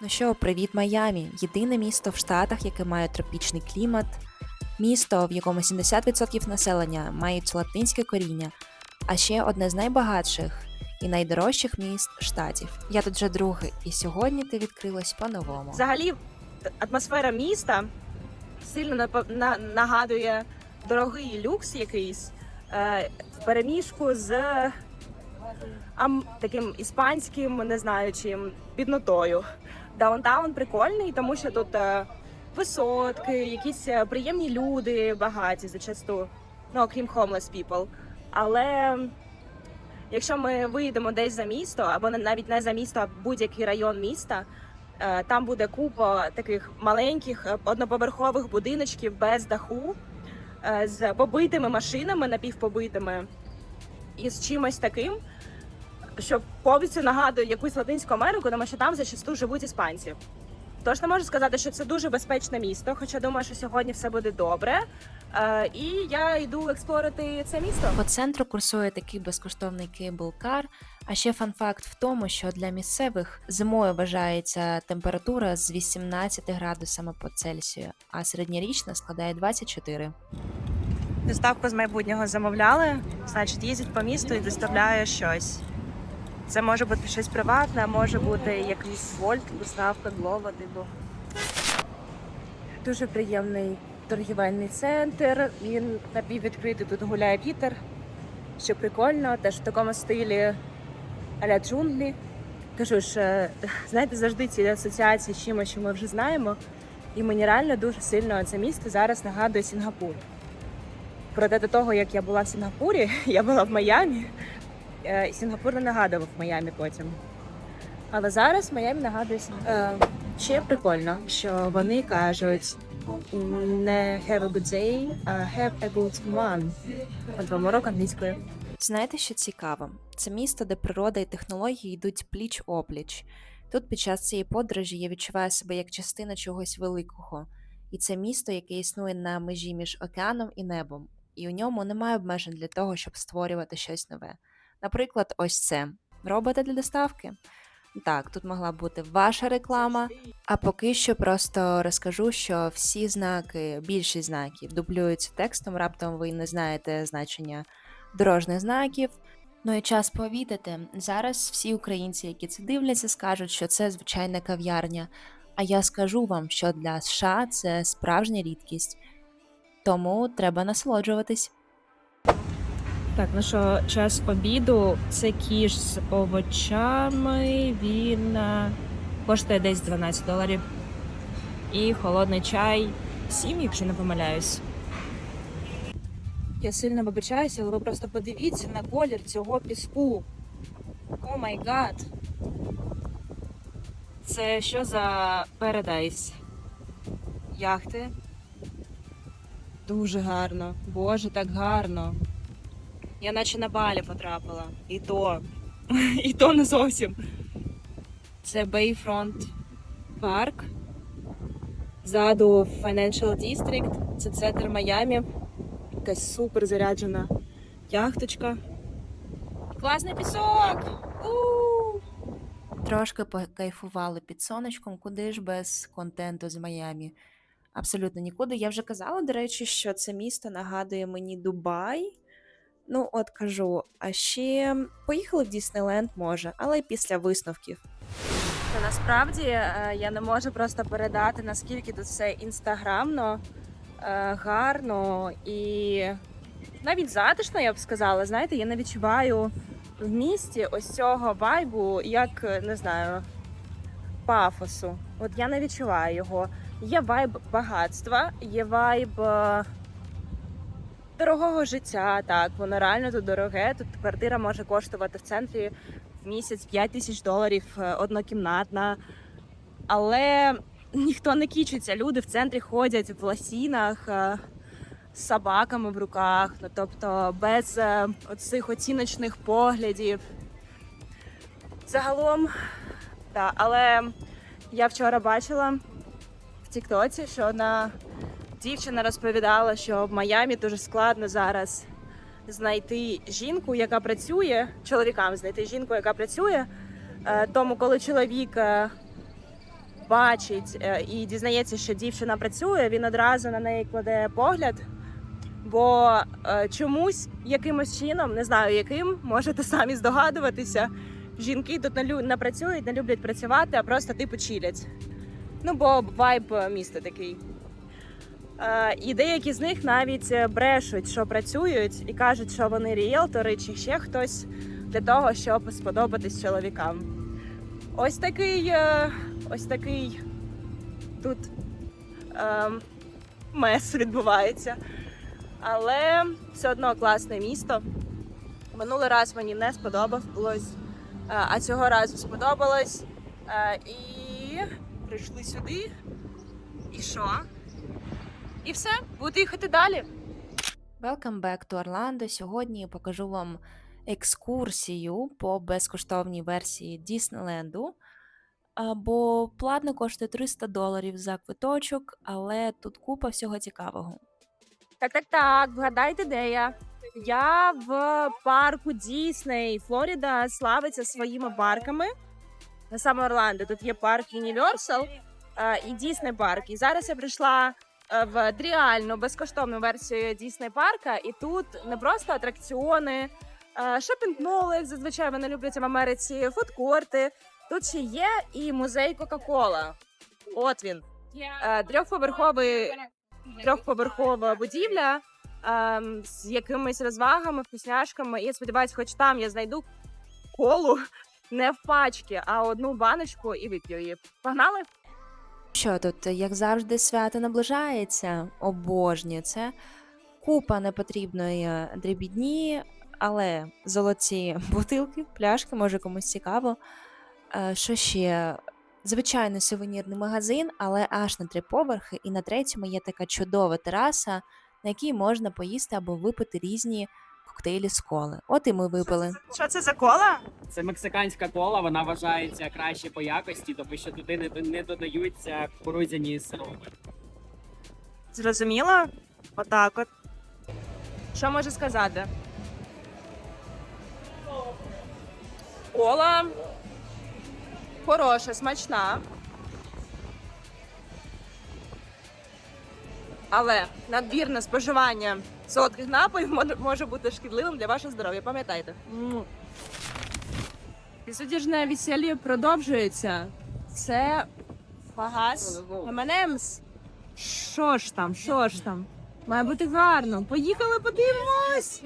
Ну що, привіт, Майамі! Єдине місто в Штатах, яке має тропічний клімат, місто, в якому 70% населення мають латинське коріння, а ще одне з найбагатших і найдорожчих міст штатів. Я тут вже другий, і сьогодні ти відкрилась по-новому. Взагалі, атмосфера міста сильно на- нагадує дорогий люкс якийсь е, в переміжку з ам, таким іспанським, не знаю чим, біднотою. Даунтаун прикольний, тому що тут е, висотки, якісь е, приємні люди багаті зачасту, ну окрім homeless people. Але якщо ми виїдемо десь за місто, або навіть не за місто, а будь-який район міста, Е, Там буде купа таких маленьких одноповерхових будиночків без даху, з побитими машинами, напівпобитими, і з чимось таким, що повністю нагадує якусь Латинську Америку, тому що там зачасту живуть іспанці. Тож не можу сказати, що це дуже безпечне місто, хоча думаю, що сьогодні все буде добре. Е, І я йду експлорити це місто. По центру курсує такий безкоштовний кейбл-кар. А ще фан-факт в тому, що для місцевих зимою вважається температура з 18 градусами по Цельсію, а середньорічна складає 24. Доставку з майбутнього замовляли, значить, їздить по місту і доставляє щось. Це може бути щось приватне, а може бути якийсь вольт, доставка, глова, типу. Дуже приємний торгівельний центр. Він напіввідкритий, тут гуляє вітер, що прикольно, теж в такому стилі аля джунглі. Кажу ж, знаєте, завжди ці асоціації з чимось, що ми вже знаємо. І мені реально дуже сильно це місто зараз нагадує Сінгапур. Проте до того, як я була в Сінгапурі, я була в Майамі. Е, Сінгапур не нагадував Майамі потім. Але зараз Майамі нагадує Сінгапур. Е, ще прикольно, що вони кажуть не have a good day, а have a good one. От вам урок англійської. Знаєте, що цікаво? Це місто, де природа і технології йдуть пліч опліч. Тут під час цієї подорожі я відчуваю себе як частина чогось великого. І це місто, яке існує на межі між океаном і небом, і у ньому немає обмежень для того, щоб створювати щось нове. Наприклад, ось це роботи для доставки. Так, тут могла бути ваша реклама. А поки що просто розкажу, що всі знаки, більшість знаків дублюються текстом, раптом ви не знаєте значення дорожніх знаків. Ну і час повідати. Зараз всі українці, які це дивляться, скажуть, що це звичайна кав'ярня. А я скажу вам, що для США це справжня рідкість. Тому треба насолоджуватись. Так, ну що, час обіду. Це кіш з овочами. Він е, коштує десь 12 доларів. І холодний чай 7, якщо не помиляюсь. Я сильно вибачаюся, але ви просто подивіться на колір цього піску. О май гад. Це що за Paradise? Яхти? Дуже гарно. Боже, так гарно. Я наче на балі потрапила. І то. І то не зовсім. Це Bayfront Park. Ззаду Financial District. Це центр Майамі. Якась супер заряджена яхточка. Класний пісок! У! Трошки покайфували під сонечком, куди ж без контенту з Майамі. Абсолютно нікуди. Я вже казала, до речі, що це місто нагадує мені Дубай. Ну, от кажу, а ще поїхали в Діснейленд, може, але й після висновків. Насправді е, я не можу просто передати, наскільки тут все інстаграмно, е, гарно і навіть затишно, я б сказала. Знаєте, я не відчуваю в місті ось цього вайбу, як не знаю, пафосу. От я не відчуваю його. Є вайб багатства, є вайб е, дорогого життя. Так, воно реально тут дороге. Тут квартира може коштувати в центрі в місяць 5 тисяч доларів е, однокімнатна. Але ніхто не кічиться. Люди в центрі ходять в ласінах е, з собаками в руках, ну тобто без е, оцих оціночних поглядів. Загалом, так, але я вчора бачила в Тіктоці, що одна дівчина розповідала, що в Майамі дуже складно зараз знайти жінку, яка працює, чоловікам знайти жінку, яка працює. Е, Тому, коли чоловік е, бачить е, і дізнається, що дівчина працює, він одразу на неї кладе погляд. Бо чомусь якимось чином, не знаю яким, можете самі здогадуватися. Жінки тут не, працюють, не люблять працювати, а просто типу чилять. Ну, бо вайб міста такий. Е, і деякі з них навіть е, брешуть, що працюють, і кажуть, що вони ріелтори чи ще хтось для того, щоб сподобатись чоловікам. Ось такий, е, ось такий тут е, мес відбувається. Але все одно класне місто. Минулий раз мені не сподобалось, а цього разу сподобалось. І прийшли сюди. І що? І все, буду їхати далі. Welcome back to Orlando. Сьогодні я покажу вам екскурсію по безкоштовній версії Діснейленду. Бо платно коштує 300 доларів за квиточок, але тут купа всього цікавого. Так, так, так, вгадайте, де я. Я в парку Дісней. Флорида славиться своїми парками. На саме Орландо. Тут є парк Universal е, і Дісней парк. І зараз я прийшла в реальну безкоштовну версію Дісней парка, і тут не просто атракціони, е, шопінг-моли, як зазвичай вони люблять в Америці, фудкорти. Тут ще є і музей Кока-Кола. От він. Е, Трьохповерховий трьохповерхова будівля ем, з якимись розвагами, вкусняшками. І я сподіваюся, хоч там я знайду колу не в пачки, а одну баночку і вип'ю її. Погнали? Що тут, як завжди, свято наближається, обожнюю це. Купа непотрібної дрібідні, але золоті бутилки, пляшки, може комусь цікаво. Е, Що ще? Звичайно, сувенірний магазин, але аж на три поверхи, і на третьому є така чудова тераса, на якій можна поїсти або випити різні коктейлі з коли. От і ми випили. Що це за кола? Це мексиканська кола, вона вважається краще по якості, тому що туди не, не додаються кукурудзяні сиропи. Зрозуміло? Отак от. Що можу сказати? Кола хороша, смачна. Але надмірне споживання солодких напоїв може бути шкідливим для вашого здоров'я. Пам'ятайте. Пісудіжне весілля продовжується. Це фагас M&M's. Що ж там, що ж там? Має бути гарно. Поїхали, подивимось.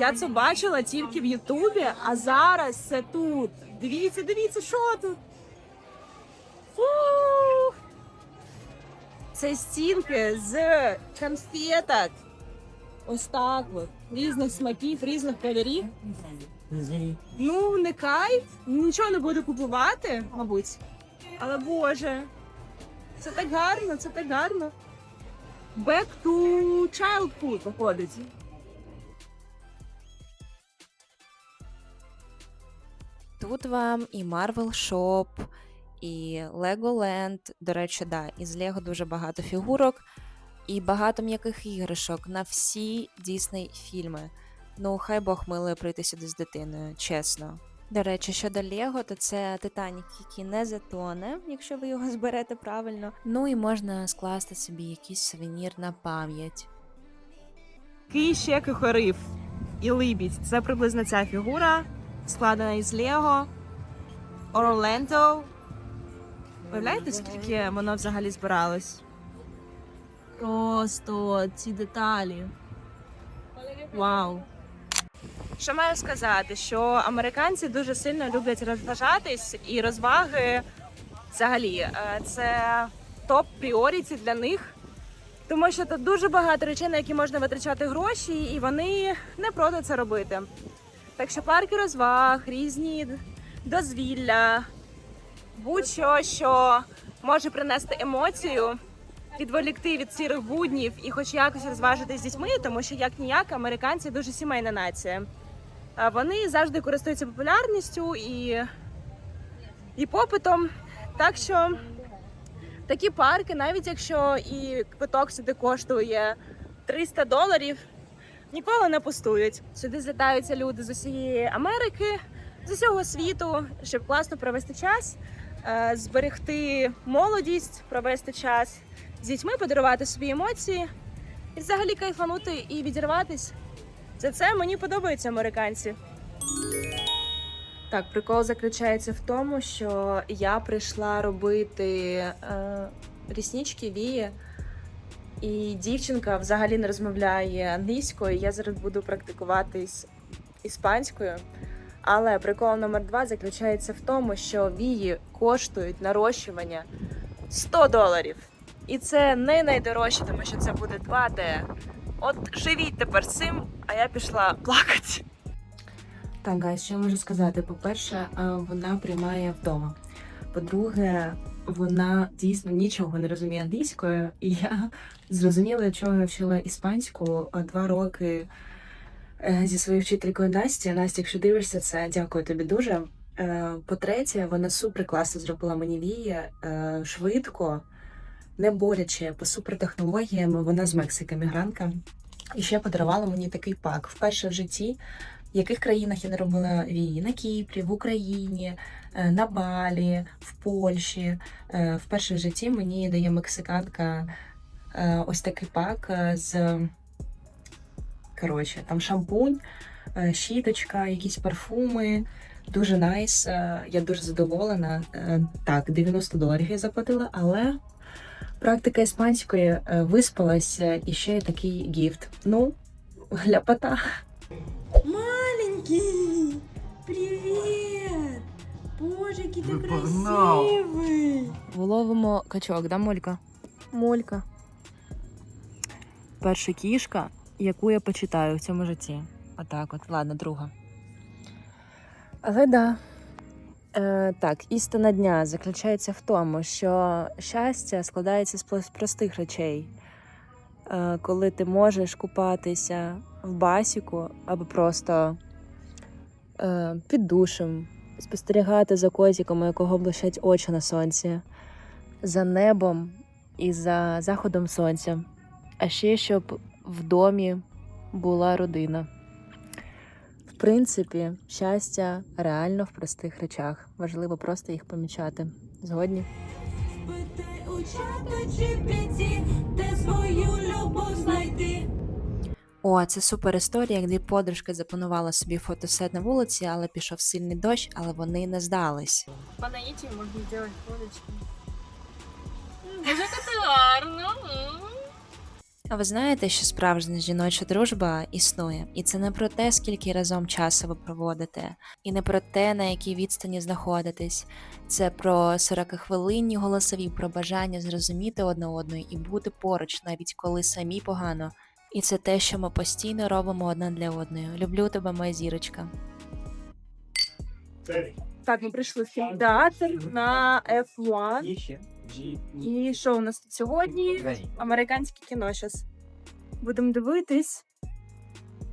Я це бачила тільки в Ютубі, а зараз це тут. Дивіться, дивіться, що тут. Ух! Це стінки з конфеток. Ось так от. Різних смаків, різних кольорів. Ну, не кайф. Нічого не буду купувати, мабуть. Але Боже, це так гарно, це так гарно. Back to childhood виходить. Тут вам і Marvel Shop, і Legoland. До речі, да, із Лего дуже багато фігурок і багато м'яких іграшок на всі Дісней фільми. Ну, хай Бог милує прийти сюди з дитиною, чесно. До речі, щодо Лего, то це Титанік, який не затоне, якщо ви його зберете правильно. Ну і можна скласти собі якийсь сувенір на пам'ять. Який ще кихорив і либідь. Це приблизно ця фігура, складена із Лего. Орленто. Уявляєте, скільки воно взагалі збиралось? Просто ці деталі. Вау. Що маю сказати, що американці дуже сильно люблять розважатись і розваги взагалі е, це топ пріоріті для них. Тому що тут дуже багато речей, на які можна витрачати гроші, і вони не проти це робити. Так що парки розваг, різні дозвілля, будь-що, що може принести емоцію, відволікти від сірих буднів і хоч якось розважити з дітьми, тому що як ніяк американці дуже сімейна нація. Вони завжди користуються популярністю і, і попитом. Так що такі парки, навіть якщо і квиток сюди коштує 300 доларів, ніколи не пустують. Сюди злітаються люди з усієї Америки, з усього світу, щоб класно провести час. е, зберегти молодість, провести час з дітьми, подарувати собі емоції і взагалі кайфанути і відірватись. За це мені подобаються американці. Так, прикол заключається в тому, що я прийшла робити е, ріснички вії, і дівчинка взагалі не розмовляє англійською. Я зараз буду практикуватись іспанською. Але прикол номер два заключається в тому, що вії коштують нарощування 100 доларів. І це не найдорожче, тому що це буде 2D. От живіть тепер цим, а я пішла плакати. Так, гайс, що я можу сказати? По-перше, е, вона приймає вдома. По-друге, вона дійсно нічого не розуміє англійською, і я зрозуміла, чого я вчила іспанську е, два роки е, зі своєю вчителькою Насті. Настя, якщо дивишся це, дякую тобі дуже. По-третє, вона супер класно зробила мені вії швидко, не борячи по супертехнологіям. Вона з Мексики, мігрантка. І ще подарувала мені такий пак вперше в житті. В яких країнах я не робила вії? На Кіпрі, в Україні, е, на Балі, в Польщі. Е, Вперше в житті мені дає мексиканка е, ось такий пак з коротше, там шампунь, щіточка, якісь парфуми. Дуже найс. Я дуже задоволена. Так, 90 доларів я заплатила, але практика іспанської е, виспалася і ще й такий гіфт. Ну, гляпота. Маленький! Привет! Боже, який ти красивий! Вловимо качок, да, Молька? Молька. Перша кішка, яку я почитаю в цьому житті. Отак от, ладно, друга. Але да. Е, так, істина дня заключається в тому, що щастя складається з простих речей. Е, коли ти можеш купатися в басіку або просто е, під душем, спостерігати за котиком, у якого блищать очі на сонці, за небом і за заходом сонця. А ще щоб в домі була родина. В принципі, щастя реально в простих речах. Важливо просто їх помічати. Згодні? Питай у чата GPT, де свою любов знайти. О, це супер історія, як дві подружки запланували собі фотосет на вулиці, але пішов сильний дощ, але вони не здались. По наитию можно сделать фоточки. А ви знаєте, що справжня жіноча дружба існує, і це не про те, скільки разом часу ви проводите, і не про те, на якій відстані знаходитесь. Це про 40-хвилинні голосові, про бажання зрозуміти одне одної і бути поруч, навіть коли самі погано. І це те, що ми постійно робимо одна для одної. Люблю тебе, моя зірочка. Так, ми прийшли в кінотеатр на F1. І що у нас тут сьогодні? Американське кіно зараз. Будемо дивитись,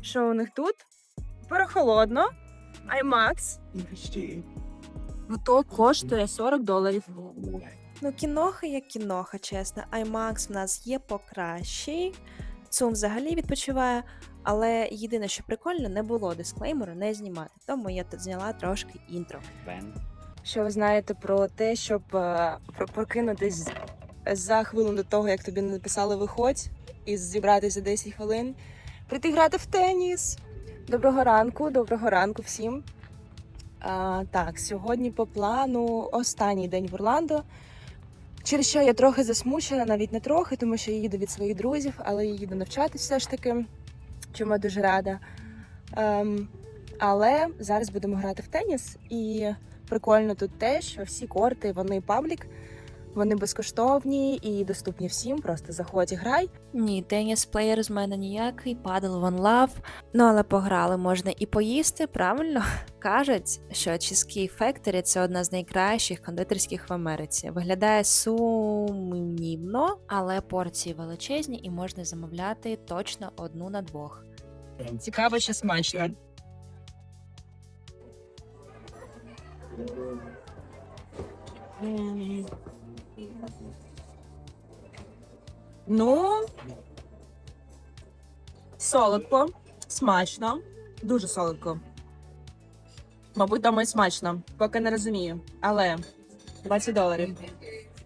що у них тут. Перехолодно. IMAX. То коштує 40 доларів. Ну, кіноха як кіноха, чесно. IMAX в нас є покращий. Цум взагалі відпочиває, але єдине, що прикольно, не було дисклеймеру не знімати. Тому я тут зняла трошки інтро. Що ви знаєте про те, щоб е, прокинутись за хвилину до того, як тобі написали виходь, і зібратися за 10 хвилин, прийти грати в теніс. Доброго ранку, доброго ранку всім. А, так, сьогодні по плану останній день в Орландо. Через що я трохи засмучена, навіть не трохи, тому що я їду від своїх друзів, але я їду навчатися все ж таки, чому я дуже рада. Ем, але зараз будемо грати в теніс і прикольно тут те, що всі корти вони паблік, вони безкоштовні і доступні всім. Просто заходь і грай. Ні, теніс плеєр з мене ніякий, падал One Love. Ну але пограли можна і поїсти, правильно? Кажуть, що Cheesecake Factory – це одна з найкращих кондитерських в Америці. Виглядає сумнівно, але порції величезні і можна замовляти точно одну на двох. Цікаво, що смачно. Ну, солодко, смачно, дуже солодко. Мабуть, там і смачно, поки не розумію. Але 20 доларів.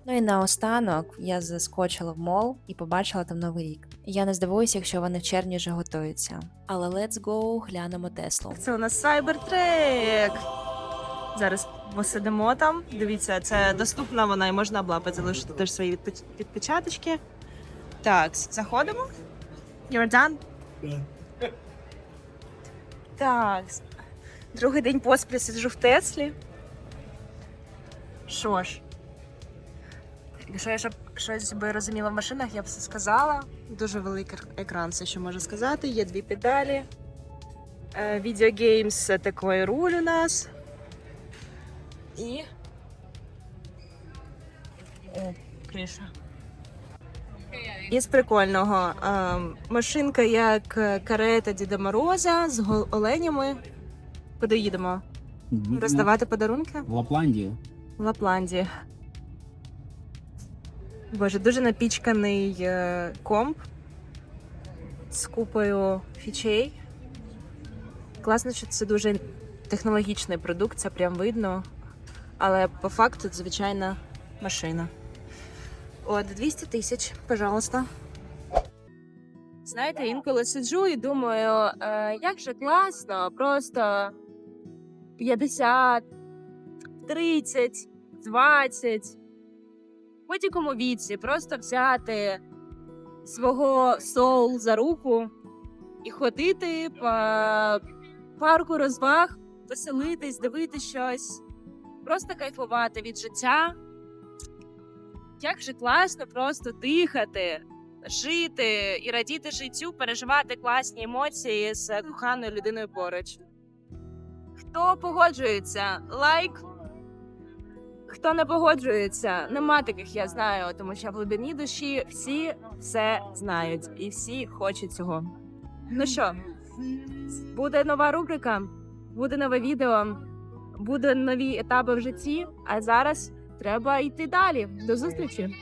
Ну і наостанок я заскочила в мол і побачила там новий рік. Я не здивуюся, якщо вони в червні вже готуються. Але let's go, глянемо Теслу. Це у нас Cybertruck. Зараз ми сидимо там. Дивіться, це доступна вона і можна облапати, залишити теж свої відпечаточки. Так, заходимо. You're done? Так. Другий день поспіль сиджу в Теслі. Що ж? Якщо я щоб щось би розуміла в машинах, я б все сказала. Дуже великий екран, все, що можу сказати. Є дві педалі. Е, Відеогеймс це такий руль у нас. І. О, криша. Із прикольного. е, машинка як е, карета Діда Мороза з оленями. Куди їдемо? Роздавати подарунки? В Лапландію. В Лапландії. Боже, дуже напічканий е, комп з купою фічей. Класно, що це дуже технологічний продукт, це прям видно. Але по факту це звичайна машина. От, 200 тисяч, пожалуйста. Знаєте, інколи сиджу і думаю, е, як же класно, просто 50, 30, 20, в будь-якому віці просто взяти свого соул за руку і ходити по парку розваг, веселитись, дивитись щось, просто кайфувати від життя. Як же класно просто дихати, жити і радіти життю, переживати класні емоції з коханою людиною поруч. Хто погоджується? Лайк. Хто не погоджується, нема таких, я знаю, тому що в глибині душі всі все знають і всі хочуть цього. Ну що, буде нова рубрика, буде нове відео, буде нові етапи в житті. А зараз треба йти далі. До зустрічі!